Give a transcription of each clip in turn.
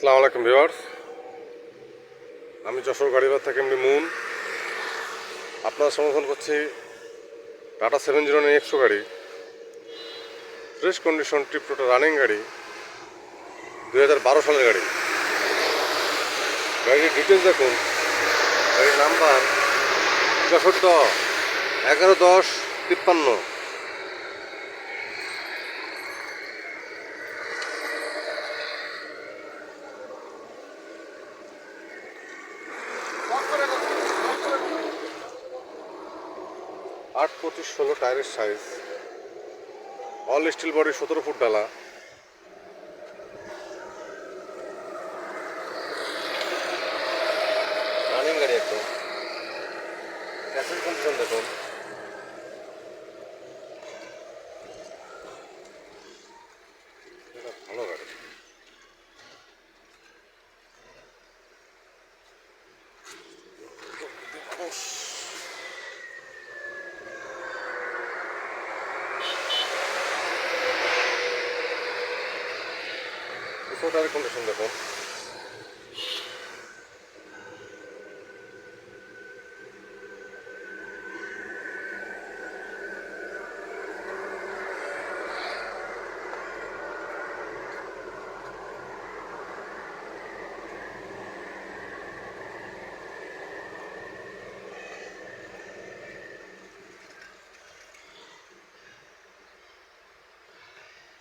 আসসালামু আলাইকুম ভিউয়ার্স। আমি যশোর গাড়িবার থেকে এমনি মুন। আপনার সমর্থন করছি টাটা সেভেন জিরো নাইন একশো গাড়ি। ফ্রেশ কন্ডিশন ট্রিপটোটা রানিং গাড়ি, দুই হাজার বারো সালের গাড়ি। গাড়ির ডিটেলস দেখুন। গাড়ির নাম্বার চৌষট্ট এগারো দশ, তিপ্পান্ন। আট পঁচিশ ষোলো টায়ারের সাইজ অল স্টিল বডি সতেরো ফুট ডালা। রানিং গাড়ি একদম। দেখুন এটা ভালো গাড়ি উপরটার কন্ডিশন দেখুন।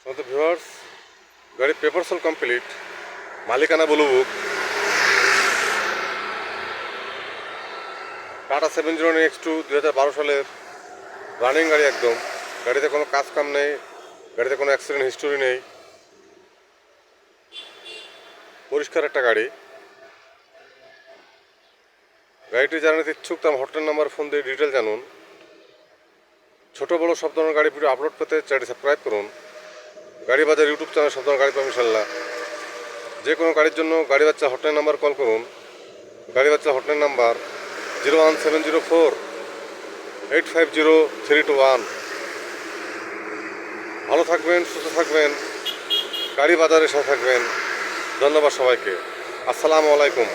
সমস্ত ভিউয়ার্স গাড়ির পেপারস অল কমপ্লিট মালিকানা blue book Tata seven zero X two দু হাজার বারো সালের রানিং গাড়ি একদম। গাড়িতে কোনো কাজ কাম নেই, গাড়িতে কোনো অ্যাক্সিডেন্ট হিস্টোরি নেই। পরিষ্কার একটা গাড়ি। গাড়িটি জানাতে ইচ্ছুক, তার হটলাইন নাম্বার ফোন দিয়ে ডিটেল জানুন। ছোট বড় সব ধরনের গাড়ি ভিডিও আপলোড পেতে চ্যানেলটি সাবস্ক্রাইব করুন। গাড়ি বাজার ইউটিউব চ্যানেল সব গাড়ি পাবেন, ইনশাল্লাহ। যে কোনো গাড়ির জন্য গাড়ি বাচ্চা হটলাইন নাম্বার কল করুন। গাড়ি বাচ্চা hotline number zero one seven zero four eight five zero three two one ভালো থাকবেন, সুস্থ থাকবেন গাড়ি বাজারের সাথে থাকবেন। ধন্যবাদ সবাইকে। আসসালামু আলাইকুম।